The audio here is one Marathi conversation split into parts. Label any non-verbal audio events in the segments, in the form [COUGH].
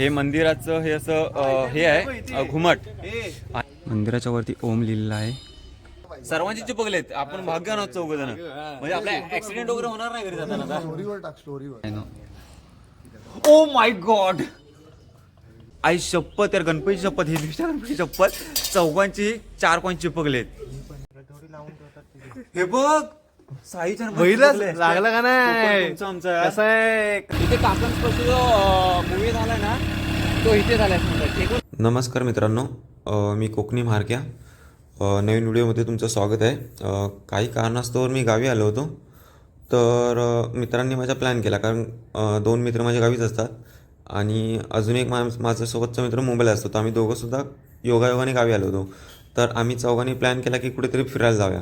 हे मंदिराचं हे असं हे आहे घुमट. मंदिराच्या वरती ओम लिहिलेलं आहे. सर्वांचे चिपकलेत आपण भाग्य नव्हतं चौघ जण. म्हणजे आपला ऍक्सिडेंट वगैरे होणार नाही घरी जाताना स्टोरीवर टाक स्टोरीवर ओ माय गॉड आई शपथ यार गणपती शपथ ही गणपती शपथ. चौघांची चार पॉईंट चिपकलेत हे बघ! साईच्या लागला का नाही? तुमचा आमचा. यार. कसं आहे? इथे काकणस्पर्शी जो मूवी झालाय ना तो इथे झालाय नमस्कार मित्रांनो मी कोकणी म्हारक्या. अ, नवीन व्हिडिओमध्ये तुमचं स्वागत आहे. काही कारणास्तव मी गावी आलो होतो. तर मित्रांनी माझा प्लॅन केला कारण दोन मित्र माझ्या गावीच असतात. आणि अजून एक मा माझ्यासोबतचा मित्र मुंबईला असतो. तर आम्ही दोघंसुद्धा योगायोगाने गावी आलो होतो. तर आम्ही चौघांनी प्लॅन केला की कुठेतरी फिरायला जाऊया.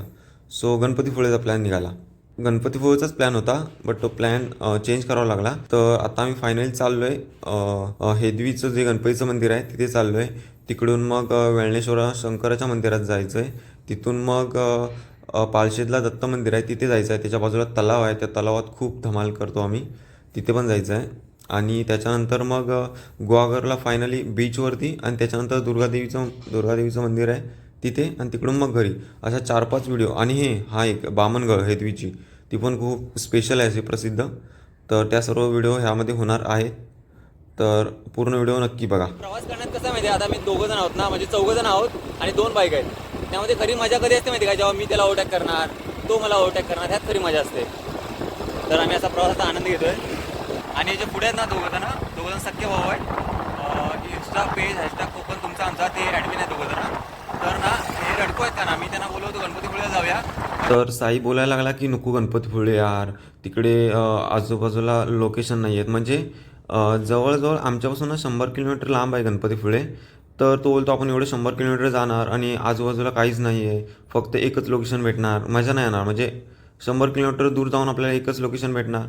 सो गणपतीपुळेचा प्लॅन निघाला. गणपतीपुळेचाच प्लॅन होता बट तो प्लॅन चेंज करावा लागला. तर आता आम्ही फायनली चाललो आहे हेदवीचं जे गणपतीचं मंदिर आहे तिथे चाललो आहे तिकडून मग वेळणेश्वर वेळणेश्वरा शंकराच्या मंदिरात जायचं आहे तिथून मग पालशेदला पालशेतला दत्त मंदिर आहे तिथे जायचं आहे त्याच्या बाजूला तलाव आहे त्या तलावात खूप धमाल करतो आम्ही. तिथे पण जायचं आहे आणि त्याच्यानंतर मग गोवागरला फायनली बीचवरती आणि त्याच्यानंतर दुर्गादेवीचं दुर्गादेवीचं मंदिर आहे. तिथे आणि तिकडून मग घरी. अशा चार पाच व्हिडिओ आणि हे हा एक बामणगड हेदवीची ती पण खूप स्पेशल आहे अशी प्रसिद्ध. तर त्या सर्व व्हिडिओ ह्यामध्ये होणार आहे. तर पूर्ण व्हिडिओ नक्की बघा. प्रवास करण्यात कसं आहे माहिती आहे? आता मी दोघं जण आहोत ना? म्हणजे चौघं जण आहोत आणि दोन बाईक आहेत. त्यामध्ये खरी मजा कधी असते माहिती आहे का? जेव्हा मी त्याला ओव्हरटॅक करणार तो मला ओव्हरटॅक करणार ह्यात खरी मजा असते. तर आम्ही असा प्रवासाचा आनंद घेतोय. आणि जे पुढे आहेत ना दोघं जण दोघं जण सख्य भाऊ आहेत. इंस्टा पेज हॅशटॅग कोकण तुमचा आमचा ते ॲडमिन आहे नको आहेत का मी त्यांना बोलवतो गणपतीपुळेला जाऊया. तर साई बोलायला लागला की नको गणपतीपुळे यार. तिकडे आजूबाजूला लोकेशन नाही आहेत. म्हणजे जवळजवळ आमच्यापासून शंभर किलोमीटर लांब आहे गणपतीपुळे. तर तो बोलतो आपण एवढे शंभर किलोमीटर जाणार आणि आजूबाजूला काहीच नाही आहे फक्त एकच लोकेशन भेटणार. मजा नाही येणार. म्हणजे शंभर किलोमीटर दूर जाऊन आपल्याला एकच लोकेशन भेटणार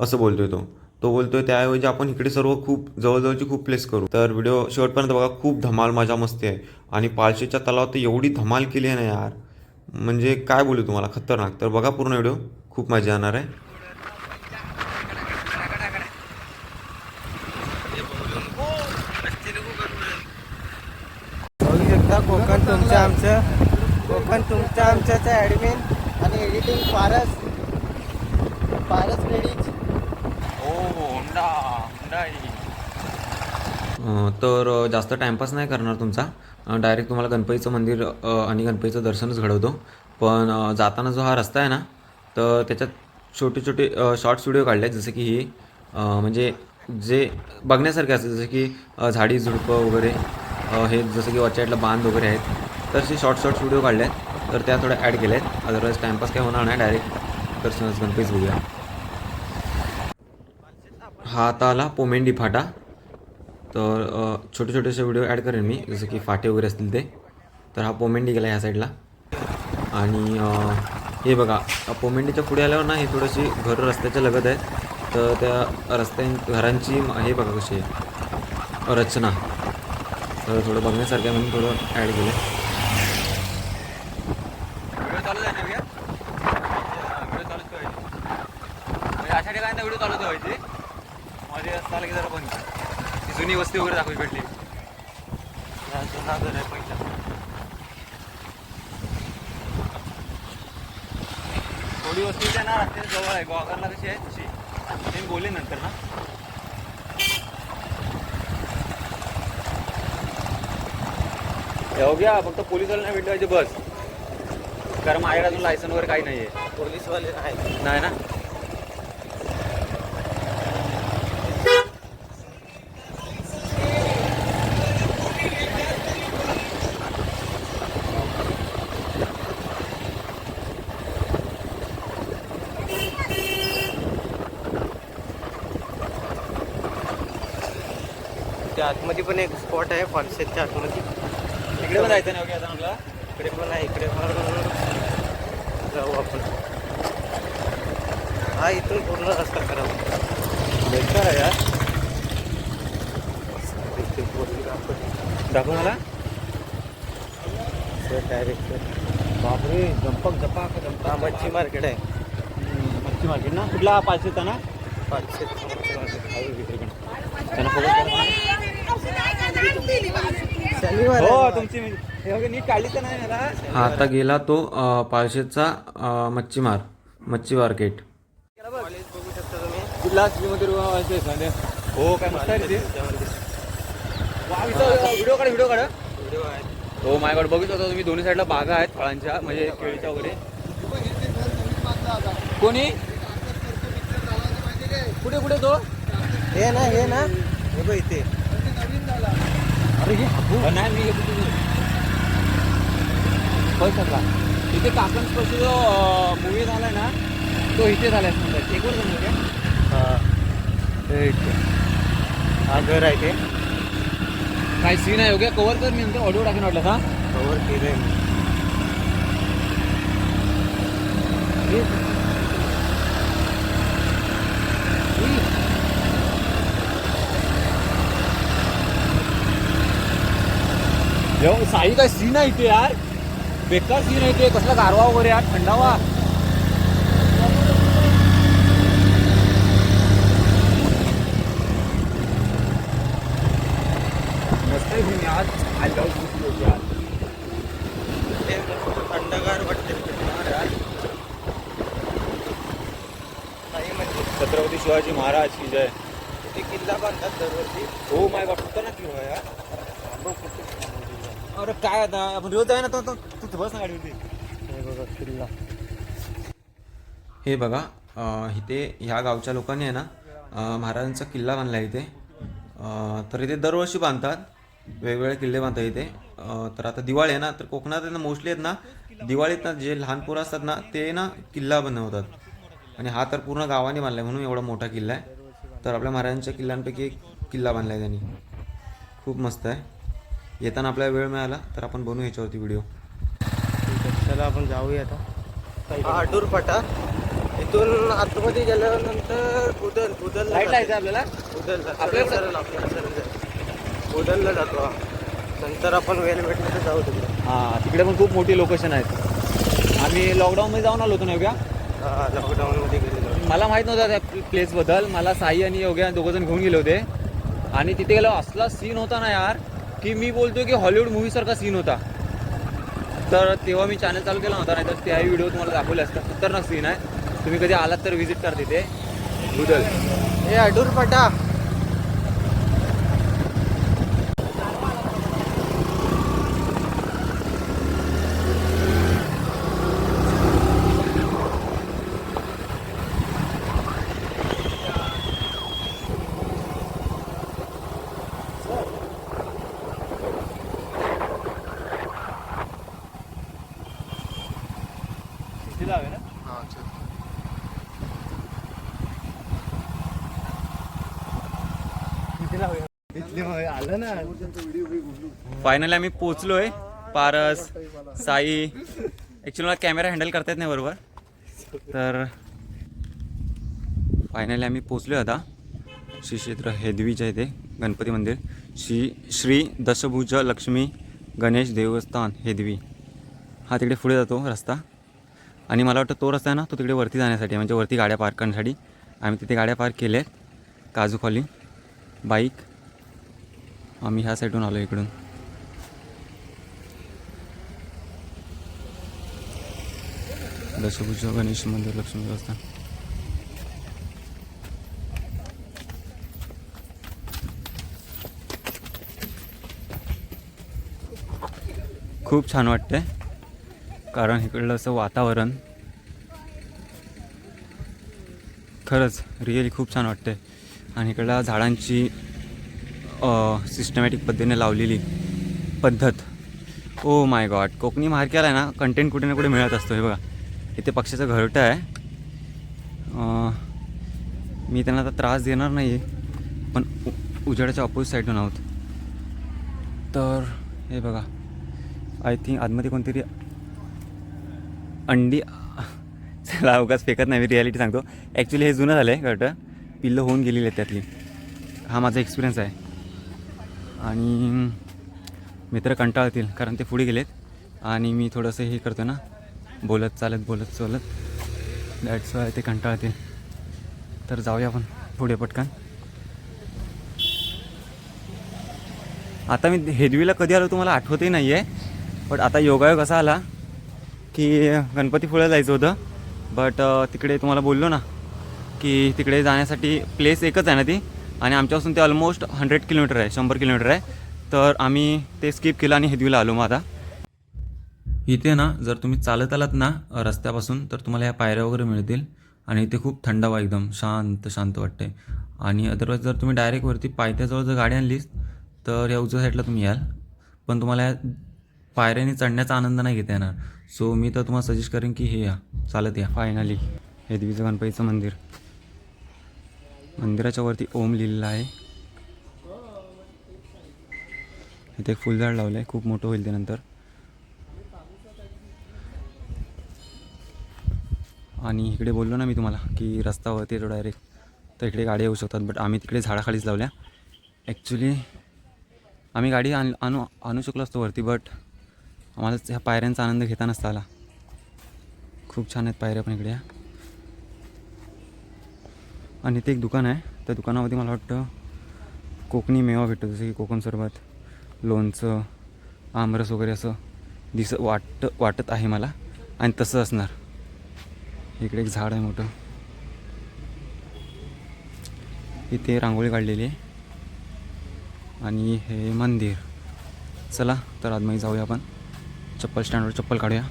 असं बोलतोय तो. तो बोलतोय त्याऐवजी आपण इकडे सर्व खूप जवळजवळची खूप प्लेस करू. तर व्हिडिओ शेवटपर्यंत बघा खूप धमाल मजा मस्ती आहे. आणि पालशेच्या तलावात तर एवढी धमाल केली आहे ना यार. म्हणजे काय बोलू तुम्हाला खतरनाक. तर बघा पूर्ण व्हिडिओ खूप मजा येणार आहे. कोकण तुमच्या आमचं कोकण तुमच्या आमच्याचं ॲडमिन आणि एडिटिंग पारस पारस लेडीज तर जास्त टाईमपास नाही करणार तुमचा. डायरेक्ट तुम्हाला गणपतीचं मंदिर आणि गणपतीचं दर्शनच घडवतो. पण जाताना जो हा रस्ता आहे ना तर त्याच्यात छोटे छोटे शॉर्ट्स व्हिडिओ काढले आहेत जसं की ही म्हणजे जे बघण्यासारखे असते जसं की झाडी झुडपं वगैरे हे जसं की वरच्या बांध वगैरे आहेत तर असे शॉर्ट शॉर्ट्स व्हिडिओ काढले आहेत तर त्या थोड्या ॲड केल्या आहेत अदरवाईज टाईमपास काय होणार नाही डायरेक्ट दर्शनच गणपतीच बघूया. हा आता आला पोमेंडी फाटा तर छोटे छोटेसे व्हिडिओ ॲड करेन मी जसं की फाटे वगैरे असतील ते. तर हा पोमेंडी गेला ह्या साईडला. आणि हे बघा पोमेंडीच्या पुढे आल्यावर ना हे थोडीशी घरं रस्त्याच्या लगत आहेत. तर त्या रस्त्यां घरांची हे बघा कशी आहे. रचना. तर थोडं बघण्यासारखं म्हणून थोडं ॲड केलं व्हिडिओ चालू आहे व्हिडिओ म्हणजे अशा ठिकाणी व्हिडिओ चालू ठेवायची मध्ये रस्ता आला की जरा बंद. ती जुनी वस्ती वगैरे दाखवी भेटली. जुना घर आहे पहिला. थोडी वस्ती त्या ना रस्त्याच्या जवळ आहे. गोवागरला कशी आहे तशी. ते मी बोलेन नंतर ना. जाऊ घ्या फक्त पोलिसवाला नाही भेटले पाहिजे बस. कारण माझ्याकडे अजून लायसन वगैरे काही नाही आहे पोलीसवाले नाही ना? आतमध्ये पण एक स्पॉट आहे फॉलसेटच्या आतमध्ये. तिकडे पण जायचं नाही आता आपला इकडे पण आहे इकडे पण जाऊ आपण. हा इथून पूर्ण रस्ता करावा बेकार आहे यार. दाखव मला. डायरेक्ट बापरे जंपक जपाक हा मच्छी मार्केट आहे. मच्छी मार्केट ना? कुठला पाचशेचा ना? पाचशे त्यांना हो. तुमची हे नीट काढली तर नाही मला हा आता गेला तो अ, मच्छीमार मच्छी मार्केट कॉलेज बघू शकता तुम्ही कुठला हो काय मस्त व्हिडिओ काढ व्हिडिओ काढ. हो माझ्याकडे बघू शकता तुम्ही दोन्ही साईडला बागा आहेत फळांच्या म्हणजे केळीच्या वगैरे. कोणी? कुठे कुठे तो? हे ना हे ना. हे बघ इथे. अरे हे. नाही मी शकला इथे काकण स्पर्श जो मूवी झालाय ना तो इथे झालाय समजा. चेकवर समजा का हा घर आहे ते. काय सीन आहे? योग्य कव्हर कर मी नंतर ऑडिओ टाकेन वाटलं हा. कवर केलंय यो साई काय सीन आहे इथे यार. बेकार सीन आहे इथे. कसला गारवा वगैरे यार. थंडावा. मस्त सीन यार. खुशी होती यार. थंडगार वाटते. म्हणजे. छत्रपती शिवाजी महाराज की जय. ते किल्ला बांधतात दरवर्षी. हो माय कुठं ना किलो यार. अरे काय आता? आपण रोज आहे ना तो तो- बस ना गाडीवरती. हे किल्ला. हे बघा इथे ह्या गावच्या लोकांनी आहे ना महाराजांचा किल्ला बांधला आहे इथे तर इथे दरवर्षी बांधतात. वेगवेगळे किल्ले बांधतात इथे. तर आता दिवाळी आहे ना तर कोकणात ना मोस्टली आहेत ना दिवाळीत ना जे लहान पोरं असतात ना ते ना किल्ला बनवतात. आणि हा तर पूर्ण गावाने बांधला आहे म्हणून एवढा मोठा किल्ला आहे. तर आपल्या महाराजांच्या किल्ल्यांपैकी एक किल्ला बांधला आहे त्यांनी. खूप मस्त आहे. येताना आपल्याला वेळ मिळाला तर आपण बनवू ह्याच्यावरती व्हिडिओ ठीक आहे, चला आपण जाऊया आता. हा अडूर फाटा इथून आतमध्ये गेल्यानंतर उदल उदल आपल्याला? उदल उदलला जातो. नंतर आपण वेळ भेटलं तर जाऊ तिकडे. हा तिकडे पण खूप मोठी लोकेशन आहेत. आम्ही लॉकडाऊनमध्ये जाऊन आलो होतो ना योग्या? लॉकडाऊनमध्ये गेलेलो मला माहीत नव्हतं त्या प्लेसबद्दल मला साई आणि योग्या दोघं जण घेऊन गेले होते. आणि तिथे गेलो असला सीन होता ना यार. की मी बोलतो की हॉलिवूड मूवीसारखा सीन होता. तर तेव्हा मी चॅनल चालू केला होता नाही तर त्याही व्हिडिओ तुम्हाला दाखवले असतात. खतरनाक सीन आहे. तुम्ही कधी आलात तर व्हिजिट करा तिथे बुदल हे अडूर फाटा हा चल आलं ना फायनली आम्ही पोचलो आहे पारस साई. ॲक्च्युली मला कॅमेरा हँडल करता येत नाही बरोबर. तर फायनली आम्ही पोचलो आता. श्री क्षेत्र हेदवीच्या इथे गणपती मंदिर. श्री श्री दशभुज लक्ष्मी गणेश देवस्थान हेदवी. हा तिकडे पुढे जातो रस्ता. आणि मला वाटतं तो रस्ता आहे ना तो तिकडे वरती जाण्यासाठी म्हणजे वरती गाड्या पार्क करण्यासाठी. आम्ही तिथे गाड्या पार्क केल्या आहेत काजूखाली बाईक आम्ही ह्या साईडून आलो इकडून. दशभुज गणेश मंदिर लक्ष्मी देवस्थान. खूप छान वाटतंय कारण इकडलं असं वातावरण खरंच रिअली खूप छान वाटतंय. आणि इकडल्या झाडांची सिस्टमॅटिक पद्धतीने लावलेली पद्धत. ओ माय गॉड कोकणी मार्केला आहे ना कंटेंट कुठे ना कुठे मिळत असतो हे बघा. इथे पक्षाचं घरटं आहे. मी त्यांना आता त्रास देणार नाही आहे पण उ उजेडाच्या ऑपोजिट साईडून आहोत. तर हे बघा. आय थिंक आतमध्ये कोणतरी अंडी चला उगाच फेकत नाही मी रियालिटी सांगतो. ॲक्च्युली हे जुनं झालं आहे घरटं. पिल्लं होऊन गेलेली आहेत त्यातली. हा माझा एक्सपिरियन्स आहे. आणि मित्र कंटाळतील कारण ते पुढे गेलेत. आणि मी थोडंसं हे करतो ना बोलत चालत बोलत चालत. लाईट्स ते कंटाळते. तर जाऊया आपण पुढे पटकन. आता मी हेदवीला कधी आलो तुम्हाला आठवतही नाही आहे बट आता योगायोग असा आला की गणपतीपुळ्याला जायचं होतं. बट तिकडे तुम्हाला बोललो ना की तिकडे जाण्यासाठी प्लेस एकच आहे ना ती आणि आमच्यापासून ते ऑलमोस्ट हंड्रेड किलोमीटर आहे शंभर किलोमीटर आहे. तर आम्ही ते स्किप केलं आणि हेदवीला आलो मग आता. इथे ना जर तुम्ही चालत आलात ना रस्त्यापासून तर तुम्हाला ह्या पायऱ्या वगैरे मिळतील. आणि इथे खूप थंडावा एकदम शांत शांत वाटते आणि अदरवाईज जर तुम्ही डायरेक्ट वरती पायथ्याजवळ जर गाडी आणलीस तर या उजव्या साईडला तुम्ही याल. पण तुम्हाला या पायऱ्याने चढण्याचा आनंद नाही घेता येणार. सो मी तर तुम्हाला सजेस्ट करेन की हे या चालत या. फायनली हे देवीचं गणपतीचं मंदिर. मंदिराच्या वरती ओम लिहिलेलं आहे. इथे एक फुलझाड लावलं आहे खूप मोठं होईल ते नंतर. आणि इकडे बोललो ना मी तुम्हाला की रस्तावरती येतो डायरेक्ट तर इकडे गाड्या येऊ शकतात बट आम्ही तिकडे झाडाखालीच लावल्या. ॲक्च्युली आम्ही गाडी आण आणू आणू शकलो असतो वरती बट आम्हाला ह्या पायऱ्यांचा आनंद घेता नसता आला. खूप छान आहेत पायऱ्या पण इकडे. आणि ते एक दुकान आहे. त्या दुकानामध्ये मला वाटतं कोकणी मेवा भेटतो जसं की कोकण सरबत लोणचं आमरस वगैरे असं दिस वाटत वाटत आहे मला. आणि तसं असणार. इकडे एक झाड आहे मोठं. इथे रांगोळी काढलेली आहे. आणि हे मंदिर. चला तर आतमध्ये जाऊया आपण. चप्पल स्टँडवर चप्पल काढूया.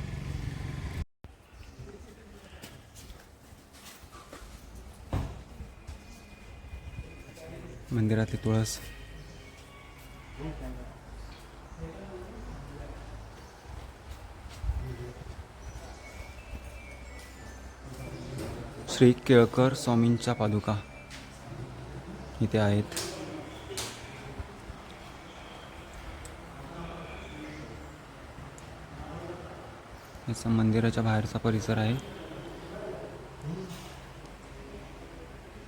मंदिरातली तुळस. श्री केळकर स्वामींच्या पादुका इथे आहेत. याचा मंदिराच्या बाहेरचा परिसर आहे.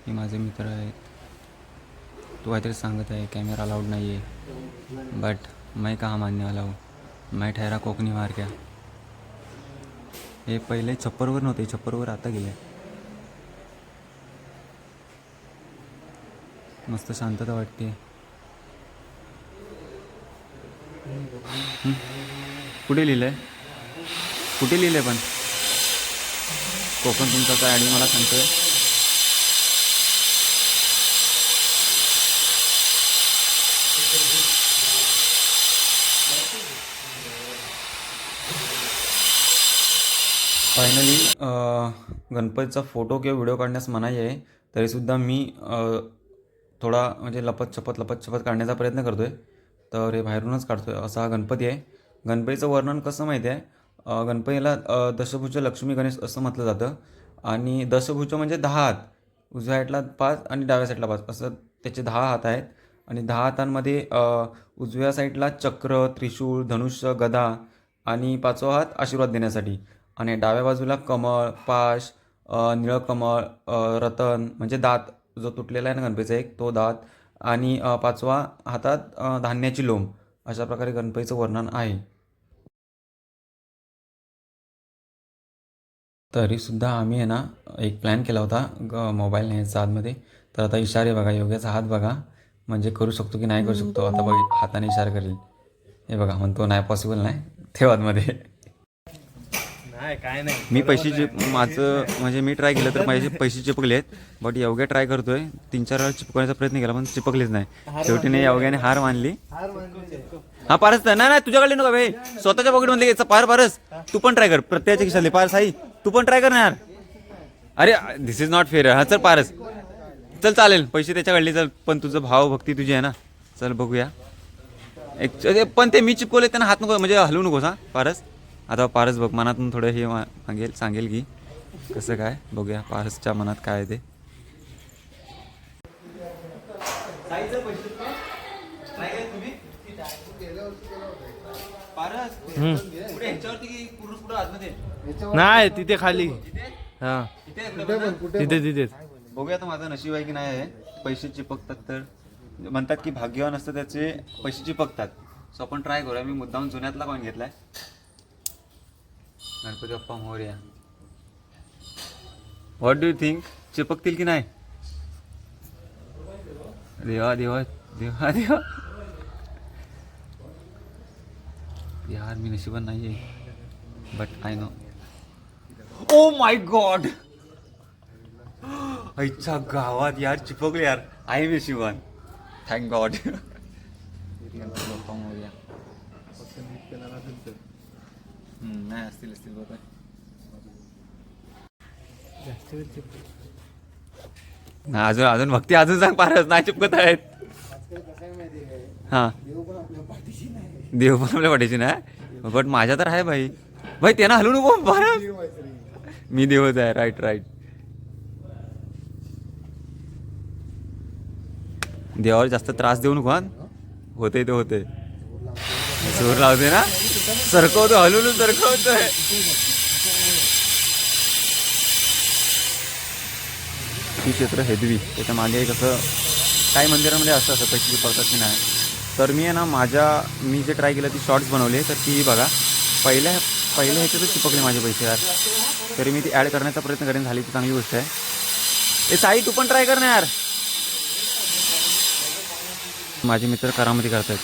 हे माझे मित्र आहेत. तो काहीतरी सांगत आहे कॅमेरा अलाउड नाही आहे बट मैं कहा मान्य वाला हो मैं ठहरा कोकणी मारक्या हे पहिले छप्परवर नव्हते छप्परवर आता गेले. मस्त शांतता वाटते. कुठे लिहिलं आहे कुठे लिहिलं आहे पण? कोकण तुमचा काय आणि मला सांगतोय? फायनली गणपतीचा फोटो किंवा व्हिडिओ काढण्यास मनाई आहे तरीसुद्धा मी थोडा म्हणजे लपत छपत लपत छपत काढण्याचा प्रयत्न करतो आहे तर हे बाहेरूनच काढतो आहे असा हा गणपती आहे. गणपतीचं वर्णन कसं माहिती आहे? गणपतीला दशभुज लक्ष्मी गणेश असं म्हटलं जातं. आणि दशभुज म्हणजे दहा हात. उजव्या हातला पाच आणि डाव्या साईडला पाच. असं त्याचे दहा हात आहेत. आणि दहा हातांमध्ये उजव्या साईडला चक्र त्रिशूळ धनुष्य गदा आणि पाचवा हात आशीर्वाद देण्यासाठी. आणि डाव्या बाजूला कमळ पाश निळकमळ रतन म्हणजे दात. जो तुटलेला आहे ना गणपतीचा एक तो दात आणि पाचवा हातात धान्याची लोंब अशा प्रकारे गणपतीचं वर्णन आहे. तरीसुद्धा आम्ही आहे ना एक प्लॅन केला होता ग मोबाईल न्यायचा आतमध्ये. तर आता इशारे बघा योग्याचा हात बघा. म्हणजे करू शकतो की नाही करू शकतो आता बघ हाताने इशारा करेल. हे बघा म्हणतो नाही पॉसिबल नाही. [LAUGHS] ठेव आतमध्ये. नाही काय नाही. मी पैसे चिप माझं म्हणजे मी ट्राय केलं तर माझे पैसे चिपकले आहेत बट योग्य ट्राय करतोय. तीन चार वेळा चिपकवण्याचा प्रयत्न केला पण चिपकलेच नाही. शेवटी नाही योग्याने हार मानली. हा पारस नाही नाही तुझ्याकडे नको भाई. स्वतःच्या पॉकेटमध्ये घ्यायचं पार पारस. तू पण ट्राय कर. प्रत्येकाच्या खिशातले. पार साई तू पण ट्राय कर ना यार. अरे दिस इज नॉट फेअर हा चल पारस. चल चालेल. पैसे त्याच्याकडले चल. पण तुझं भाव भक्ती तुझी आहे ना. चल बघूया. एक पण ते मी चिपकवले त्यांना हात नको म्हणजे हलवू नकोस हा पारस. आता पारस बघ मनातून थोडं हे मा- सांगेल की कसं काय. बघूया पारसच्या मनात काय आहे ते. नाही तिथे खाली. हा. तिथे तिथे बघूया आता माझं नशीब आहे की नाही आहे. पैसे चिपकतात तर. म्हणतात की भाग्यवान असतं त्याचे पैसे चिपकतात. सो आपण ट्राय करूया. मी मुद्दाम जुन्यातला कॉइन घेतलाय. Ganpati Bappa Morya. What do you think चिपकतील की नाही? देवा देवा देवा देवा. यार मी नशिबान नाही आहे but I know oh my god आईच्या गावात यार चिपकले यार. आहे नशिबान थँक गॉड नाही असतील असतील बघा नाही अजून अजून भक्ती अजून सांग पारच नाही चिपकत आहेत. हा. देव पण आपल्या पाठीशी नाही. बट माझ्या तर आहे भाई. भाई त्यांना हलू नको भारत मी देवच आहे राईट राईट देवावर जास्त त्रास देऊ नको हा. होते ते होते जोर लावते ना? सरकवतो हलून सरकवतोय. ही क्षेत्र हेदवी. त्याच्यामागे कसं काही मंदिरामध्ये असं असं पैसे पडतात की नाही. तर मी आहे ना माझ्या मी जे ट्राय केलं ती शॉर्ट्स बनवले तर ती बघा पहिल्या पहिल्या ह्याच्यातच चिपकले माझे पैसे यार. तरी मी ती ॲड करण्याचा प्रयत्न करेन. झाली ती चांगली गोष्ट आहे. ए साई तू पण ट्राय कर ना यार. माझे मित्र करामध्ये करतात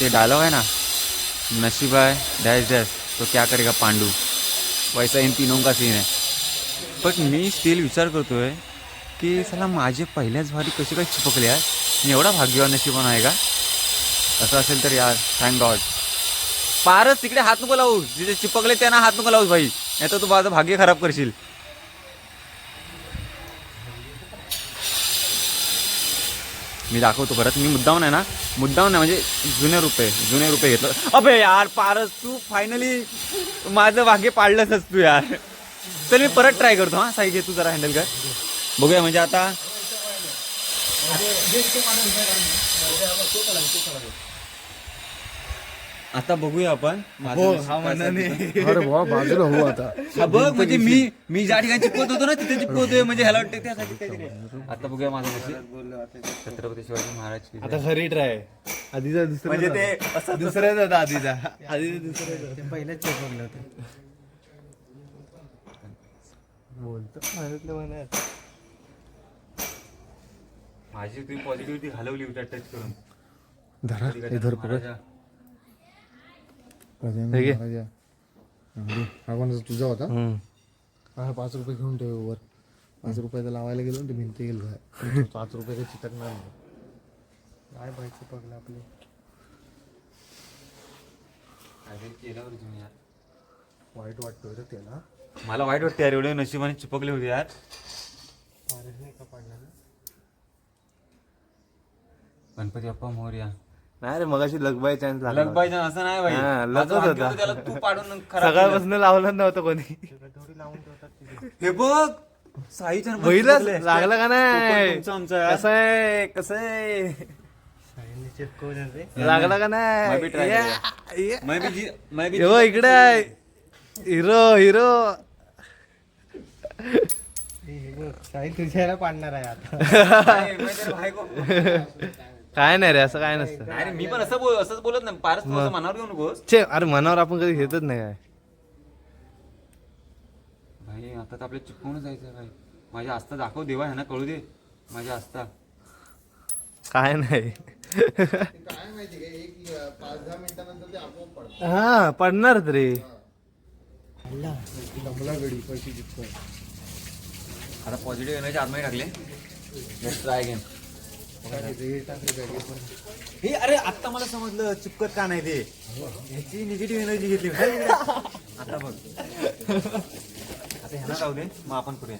ते डायलॉग आहे ना नशीब है डैश डैश तो क्या करेगा पांडू? वैसा इन तीनों का सीन है। बट मी स्टील विचार करतो आहे की चला माझे पहिल्याच भारी कसे काय चिपकले आहे मी एवढा भाग्यवान नशिबान आहे का? असं असेल तर यार थँक गॉड पारच तिकडे हात नको लावू. जिथे चिपकले त्यांना हात नको लावूस भाई. नाही तर तू माझं भाग्य खराब करशील. मी दाखवतो परत. मी मुद्दाम नाही ना मुद्दाम नाही म्हणजे जुने रुपये जुने रुपये घेतलं. अबे यार पारस तू फायनली माझं वाघे पाडलंच तू यार. चल मी परत ट्राय करतो हा. साई घे तू जरा हँडल कर. बघूया म्हणजे आता आता बघूया आपण. अरे बाबा बाजूला हो आता. हा बघ म्हणजे मी मी ज्या ठिकाणी चिपकत होतो ना तिथे चिपकवतोय म्हणजे ह्याला वाटतं त्यासाठी काहीतरी आहे. आता बघूया माझं नशीब. छत्रपती शिवाजी महाराज की जय. आता खरी ट्राय आधीचा दुसरा म्हणजे ते असं दुसऱ्याच होता आधीचा. आधीचा दुसऱ्याच पहिलेच चेपकलं होतं बोलतो भारतलं मनात माझी तुम्ही पॉझिटिव्हिटी घालवली होती टच करून. धरा कधी-कधी इधर पकड महाराजा. हे घे. हा कोणाचा? तुझा होता? हा पाच रुपये घेऊन ठेव वर. पाच रुपयाचा लावायला गेलो ना ते भिंत गेलो पाच रुपये काही चिटकणार नाही. काय पाहिजे पगला आपले. वाईट वाटतोय रे त्याला. मला वाईट वाटतं यार एवढे नशिबाने चिपकले होते यार. नाही का पडला गणपती बाप्पा मोरया नाही रे मगाशी लगबाई चान्स लग पाहिजे असं नाही भाई हा, माझं भाग्य होता. होतं, त्याला तू पाडून [LAUGHS] खराब केलं. सकाळपासून लावलं नव्हतं कोणी. हे बघ साईच्या? चिपकले. लागलं का नाही? कसं आहे? कसं आहे? लागला का मैं भी try नाही ये- मैं भी जी- मैं भी ये बघ, इकडे आहे. Hero hero. तुझ्याला पाडणार आहे आता. [LAUGHS] नाही, मैं [LAUGHS] काय नाही रे असं काय नसतं. नाही. रे, मी पण असं बोल असंच बोलत नाही. पारस तू असं मनावर घेऊ नकोस छे अरे मनावर आपण कधी घेतच नाही काय? भाई आता तर आपल्या चिपकून जायचं भाई. माझ्या आस्था दाखव देवा ह्यांना कळू दे. माझ्या आस्था. काय नाही. हा पडणार रे आता पॉझिटिव्ह एनर्जी आतमध्ये टाकले. लेट्स ट्राय अगेन हे अरे आता मला समजलं चिपकत का नाही ते? ह्याची निगेटिव्ह एनर्जी घेतली आता बघ. आता ह्याला जाऊ दे मग आपण करूया.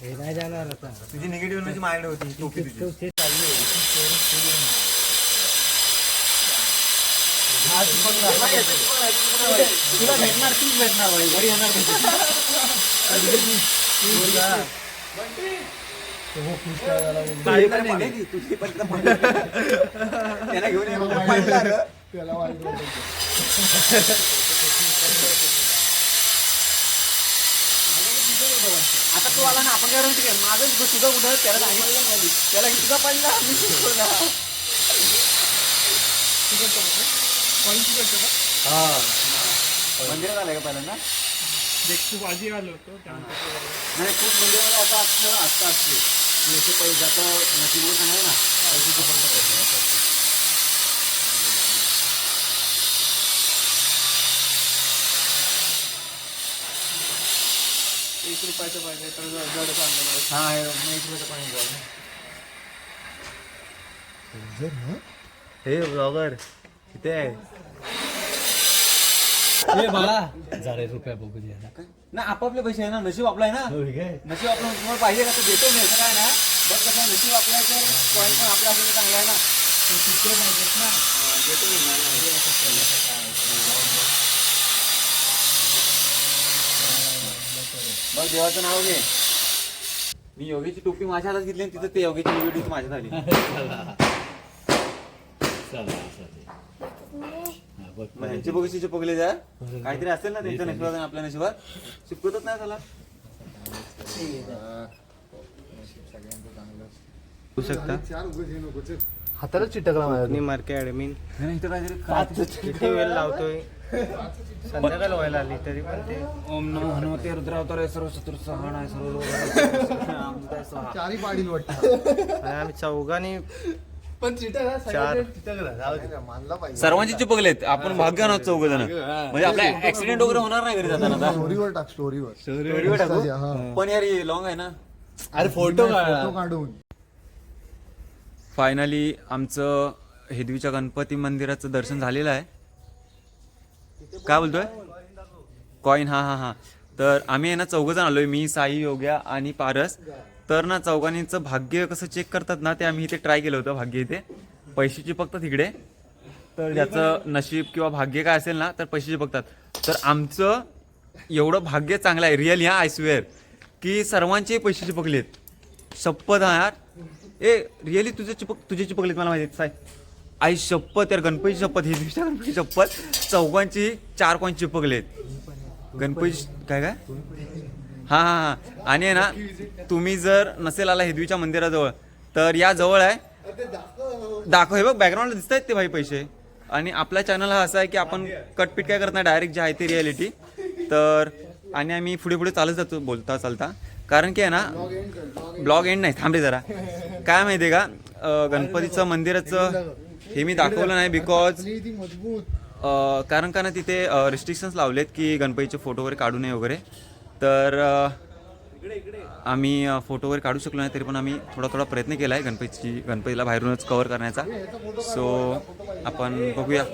हे नाही जाणार आता. तुझी निगेटिव्ह एनर्जी माझ्याकडे होती टोपी तुझी. तुला भेटणार तूच भेटणार? भाई घरी येणार आता तो आला ना आपण काय म्हणते की माझं तुझं कुठं त्याला सांगितलं त्याला तुझा पडला मी शिकवला. हा मंदिरात आलं का पहिल्यांदा खूप आलं होतं नाही खूप म्हणजे आता असतं आत्ता असते म्हणजे आता ना पैशाचं पण एक रुपयाचं पाहिजे तर जड चांगलं हां एक रुपयाचं पाणी जर हे? ब्लॉगर किती आहे? ना आपापले पैसे आहे ना नशीब आपला आहे ना नशीब आपलं तुम्हाला पाहिजे का? तर देतो मी असं काय ना. बट कसं नशीब आपलं आहे तर पॉईंट पण आपला असेल तर चांगला आहे ना. हा, देतो मी. बघ देवाचं नाव घे. मी योगीची टोपी माझ्या हातात घेतली आणि तिथं ते योगीची व्हिडिओ माझ्यात आली. मग ह्यांचे बघू. चिपकले जा. काहीतरी असेल ना त्यांच्या नशिबात आणि आपल्या नशिबात? चिपकतच नाही त्याला. होऊ शकता? चार हाताला चिटकला माझ्या मार्के नाही, इथं काहीतरी किती वेळ लावतोय? संध्याकाळ व्हायला आली तरी पण ते. ओम नमो हनुमते रुद्रावतारे सर्व शत्रू सहाण सर्व चारही पाडील वाटतं. आणि आम्ही चौघांनी पण चार. मानला पाहिजे. सर्वांची चिपकलेत आपण भाग्यवान आहोत चौघ जण. म्हणजे आपला ऍक्सिडेंट वगैरे होणार नाही घरी जाताना आता. स्टोरीवर टाक स्टोरीवर व्हिडिओ टाकू हा. पण यार लॉंग आहे ना. अरे फोटो फोटो काढून. फायनली आमचं हेदवीच्या गणपती मंदिराचं दर्शन झालेलं आहे. काय बोलतोय? कॉईन हा हा हा. तर आम्ही आहे ना चौघ जण आलोय. मी साई योग्या आणि पारस. तर ना चौघांचं भाग्य कसं चेक करतात ना ते आम्ही इथे ट्राय केलं होतं भाग्य इथे. पैसे चिपकतात तिकडे. तर ज्याचं नशीब किंवा भाग्य काय असेल ना तर पैसे चिपकतात तर आमचं एवढं भाग्य चांगलं आहे रिअल ह्या आयस्वेअर की सर्वांचे पैसे चिपकलेत. शपथ हा यार. ए रिअली तुझे चिपक तुझे चिपकलेत मला माहिती साय. आई शपथ यार गणपती शपथ ही गणपती शपथ. चौघांची चार कॉइन चिपकलेत. गणपती काय काय? हां हां हां. आणि आहे ना तुम्ही जर नसेल आला हेदवीच्या मंदिराजवळ तर या जवळ आहे. दाखव हे बघ बॅकग्राऊंडला दिसत आहेत ते भाई पैसे. आणि आपला चॅनल हा असा आहे की आपण कटपीट काय करत नाही डायरेक्ट जे आहे ते रियालिटी तर आणि आम्ही पुढे पुढे चालत जातो बोलता चालता. कारण की आहे ना ब्लॉग एंड नाही थांबे जरा. काय माहिती आहे का गणपतीचं मंदिराचं हे मी दाखवलं नाही बिकॉज कारण का ना तिथे रिस्ट्रिक्शन्स लावलेत की गणपतीचे फोटो वगैरे काढू नये वगैरे. तर आम्ही फोटो वगैरे काढू शकलो नाही तरी पण आम्ही थोडा थोडा प्रयत्न केला आहे गणपतीची गणपतीला बाहेरूनच कव्हर करण्याचा. सो आपण बघूया.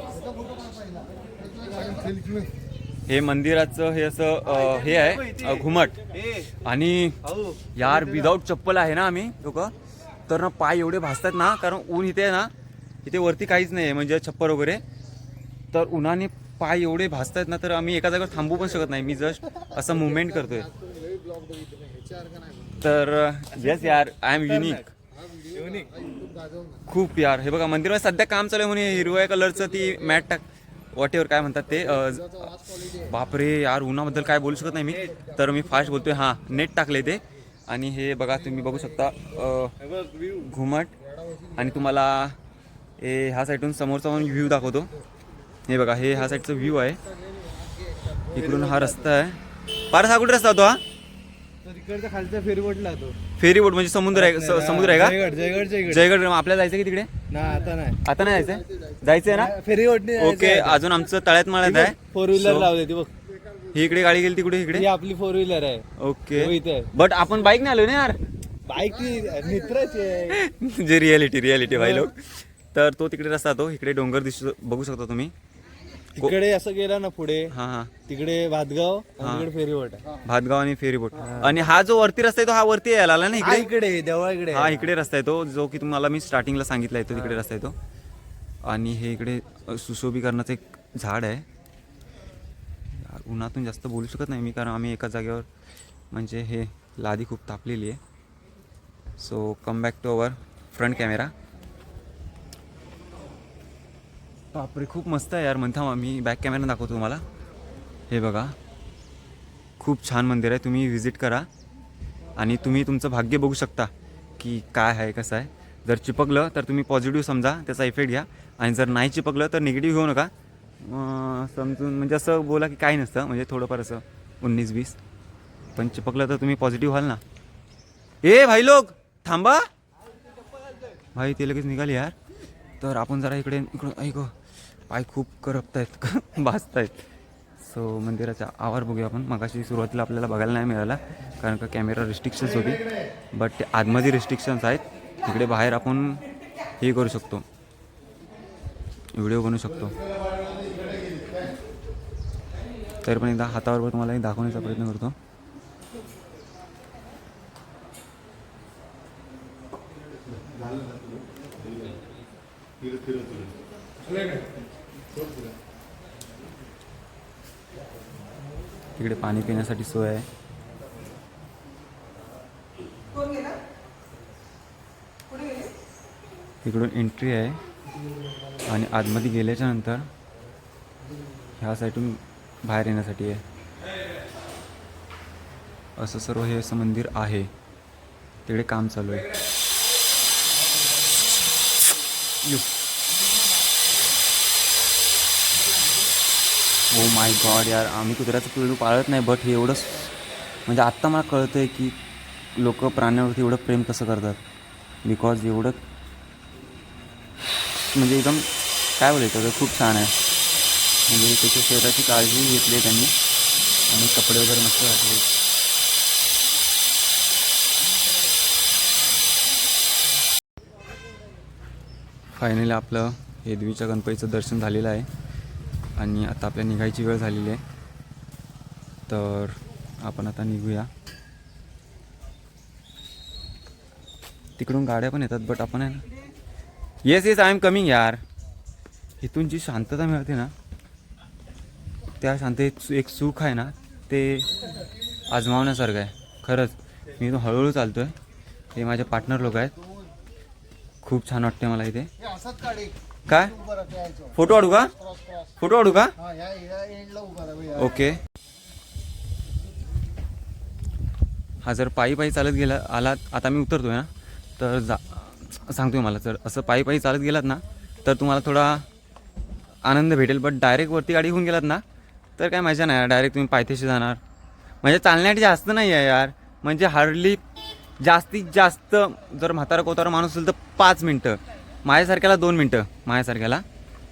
हे मंदिराचं हे असं हे आहे घुमट. आणि यार विदाऊट चप्पल आहे ना आम्ही लोक तर ना पाय एवढे भासतात ना कारण ऊन इथे आहे ना इथे वरती काहीच नाही आहे म्हणजे छप्पर वगैरे. तर उन्हाने पाय एवढे भासतात ना तर आम्ही एका जागेवर थांबू पण शकत नाही. मी जस्ट असं मुवमेंट करतोय. तर येस यार आय एम युनिक खूप यार. हे बघा मंदिरामध्ये सध्या काम चालू आहे म्हणे हिरव्या कलरचं ती मॅट टाक वॉट काय म्हणतात ते बापरे यार उन्हाबद्दल काय बोलू शकत नाही मी. तर मी फास्ट बोलतोय हां नेट टाकले ते. आणि हे बघा तुम्ही बघू शकता घुमट. आणि तुम्हाला हे ह्या साईडून समोरचा व्ह्यू दाखवतो. हे बघा हे ह्या साईडचा व्ह्यू आहे. इकडून हा रस्ता आहे. पारस हा कुठे रस्ता होतो? हा तिकडचा खालचा फेरीबोटला तो फेरी बोट म्हणजे समुद्र आहे समुद्र आहे का? जयगड जयगड आपल्याला जायचं की तिकडे? ना आता नाही. आता नाही जायचंय? जायचंय ना? फेरीबोटने ओके अजून आमचं तळ्यात माळ्यात आहे. फोर व्हीलर लावले ती बघ. ही इकडे गाडी गेली तिकडे इकडे? आपली फोर व्हीलर आहे. ओके. बट आपण बाईक नाही आलो ना यार? बाईक मित्राची [LAUGHS] जे रियालिटी रियालिटी भाई लोक. तर तो तिकडे रस्ता तो इकडे डोंगर दिसतो बघू शकता तुम्ही. इकडे असं गेला ना पुढे हा हा. तिकडे भातगाव आणि तिकडे फेरीबोट. आहे भातगाव आणि फेरी बोट आणि हा जो वरती रस्ता आहे तो हा वरती यायला आला ना हा इकडे इकडे देवळा इकडे. हा इकडे रस्ता आहे तो जो की तुम्हाला मी स्टार्टिंगला सांगितला आहे तो तिकडे रस्ता आहे तो. आणि हे इकडे अ, सुशोभीकरणाचं एक झाड आहे. यार, उन्हातून जास्त बोलू शकत नाही मी कारण आम्ही एका जागेवर म्हणजे हे लादी खूप तापलेली आहे. So come back to our front camera बापरे खूप मस्त आहे यार. म्हणता मी बॅक कॅमेरा दाखवतो तुम्हाला. हे बघा. खूप छान मंदिर आहे. तुम्ही व्हिजिट करा. आणि तुम्ही तुमचं भाग्य बघू शकता की काय आहे कसं आहे. जर चिपकलं तर तुम्ही पॉझिटिव्ह समजा. त्याचा इफेक्ट घ्या. आणि जर नाही चिपकलं तर निगेटिव्ह घेऊ नका. समजून म्हणजे असं बोला की काही नसतं. म्हणजे थोडंफार असं उन्नीस वीस. पण चिपकलं तर तुम्ही पॉझिटिव्ह व्हाल ना. ए भाई लोक! थांबा. भाई ते लगेच निघाले यार. तर आपण जरा इकडे इकडं ऐक. पाय खूप करपत आहेत भाजत आहेत सो मंदिराचा आवार बघूया आपण. मगाशी सुरुवातीला आपल्याला बघायला नाही मिळाला कारण का कॅमेरा रिस्ट्रिक्शन्स होती. बट ते आतमध्ये रिस्ट्रिक्शन्स आहेत. तिकडे बाहेर आपण हे करू शकतो. व्हिडिओ बनवू शकतो. तर पण एकदा हातावर तुम्हाला हे दाखवण्याचा प्रयत्न करतो. तिकडे पाणी पिण्यासाठी सोय आहे. तिकडून एंट्री आहे. आणि आतमध्ये गेल्याच्यानंतर ह्या साईडून बाहेर येण्यासाठी आहे. असं सर्व हे असं मंदिर आहे. तिकडे काम चालू आहे. ओ माय गॉड यार आम्ही कुत्र्याचं पिळू पाळत नाही बट हे एवढंच म्हणजे आत्ता मला कळतं आहे की लोक प्राण्यांवरती एवढं प्रेम कसं करतात. बिकॉज एवढं म्हणजे एकदम काय बोलायचं तर खूप छान आहे. म्हणजे त्याच्या शरीराची काळजी घेतली आहे त्यांनी. आणि कपडे वगैरे मस्त घातले फायनली आपलं हेदवीच्या गणपतीचं दर्शन झालेलं आहे. आणि आता आपल्या निघायची वेळ झालेली आहे. तर आपण आता निघूया. तिकडून गाड्या पण येतात बट आपण आहे ना. Yes yes I am coming यार. इथून जी शांतता मिळते ना त्या शांततेत एक सुख आहे ना ते आजमावण्यासारखं आहे. खरंच मी इथून हळूहळू चालतो आहे हे माझे पार्टनर लोक आहेत. खूप छान वाटते मला इथे. असंच काय? फोटो काढू का? फोटो काढू का? ओके. हा जर पायी पायी चालत गेला आलात आता मी उतरतोय ना तर जा सांगतोय मला जर असं पायी पायी चालत गेलात ना तर तुम्हाला थोडा आनंद भेटेल बट डायरेक्ट वरती गाडी घेऊन गेलात ना तर काय मजा नाही डायरेक्ट तुम्ही पायथ्याशी जाणार. म्हणजे चालण्यासाठी जास्त नाही आहे यार म्हणजे हार्डली जास्तीत जास्त जर म्हातारा कोतारा माणूस असेल तर पाच मिनटं. माझ्यासारख्याला दोन मिनटं माझ्यासारख्याला.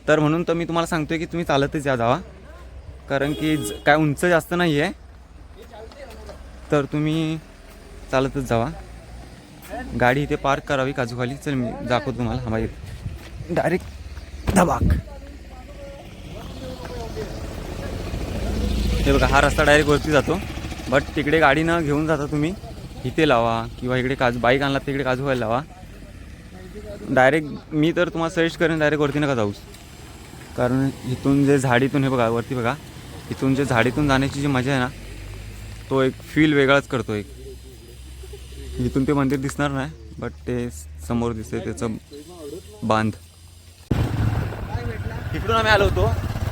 तर म्हणून तर मी तुम्हाला सांगतोय की तुम्ही चालतच या जावा. कारण की काय उंच जास्त नाही आहे तर तुम्ही चालतच जावा. गाडी इथे पार्क करावी काजूखाली. चल मी दाखवतो तुम्हाला. हा बाई. डायरेक्ट धबाक हे बघा हा रस्ता डायरेक्ट वरती जातो. बट तिकडे गाडी न घेऊन जाता तुम्ही इथे लावा किंवा इकडे काजू बाईक आणला तिकडे काजू व्हायला लावा. डायरेक्ट मी तर तुम्हाला सजेस्ट करेन डायरेक्ट वरती नका जाऊच कारण इथून जे झाडीतून हे बघा वरती बघा इथून जे झाडीतून जाण्याची जी मजा आहे ना तो एक फील वेगळाच करतो एक. इथून ते मंदिर दिसणार नाही बट ते समोर दिसते त्याचं बांध. इकडून आम्ही आलो होतो.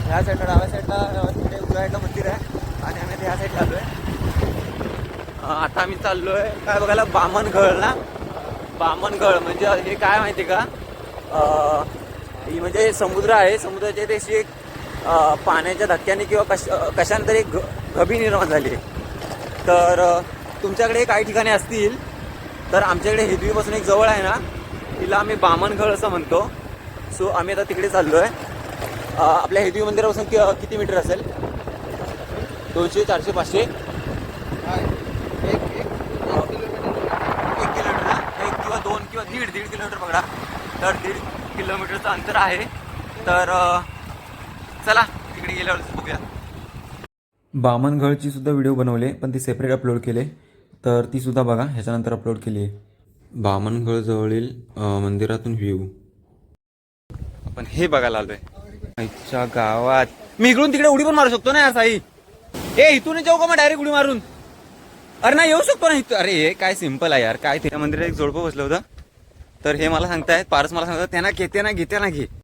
ह्या साईडला डाव्या साईडला तिकडे उजव्या साईडला मंदिर आहे. आणि आम्ही ह्या साईडला आलो आहे आता आम्ही चाललो आहे काय बघायला? बामणगड ना बामणगड म्हणजे हे काय माहिती का? ही म्हणजे समुद्र आहे. समुद्राच्या इथे अशी एक पाण्याच्या धक्क्याने किंवा कश कशाने तरी एक गभी निर्माण झाली आहे. तर तुमच्याकडे काही ठिकाणी असतील तर आमच्याकडे हिदवीपासून एक जवळ आहे ना तिला आम्ही बामणगड असं म्हणतो. सो आम्ही आता तिकडे चाललो आहे आपल्या हिदवी मंदिरापासून कि- किती मीटर असेल? दोनशे चारशे पाचशे काय? एक एक एक किलोमीटर ना? एक किंवा दोन किंवा दीड दीड किलोमीटर पकडा तर दीड किलोमीटरचं अंतर आहे. तर चला तिकडे गेल्यावर बघूया. बामणगडची सुद्धा व्हिडिओ बनवले पण ती सेपरेट अपलोड केले. तर ती सुद्धा बघा ह्याच्यानंतर अपलोड केली आहे. बामणगड जवळील मंदिरातून व्ह्यू आपण हे बघायला आलोय. आईच्या गावात. मी इकडून तिकडे उडी पण मारू शकतो ना यार साई? ए इथून जाऊ का मग डायरेक्ट उडी मारून? अरे नाही येऊ शकतो ना इथं. अरे हे काय सिंपल आहे यार. काय त्या मंदिरात एक जोडपं बसलं होतं. तर हे मला सांगतायत पारस मला सांगतात त्यांना घेते ना घेते ना घे.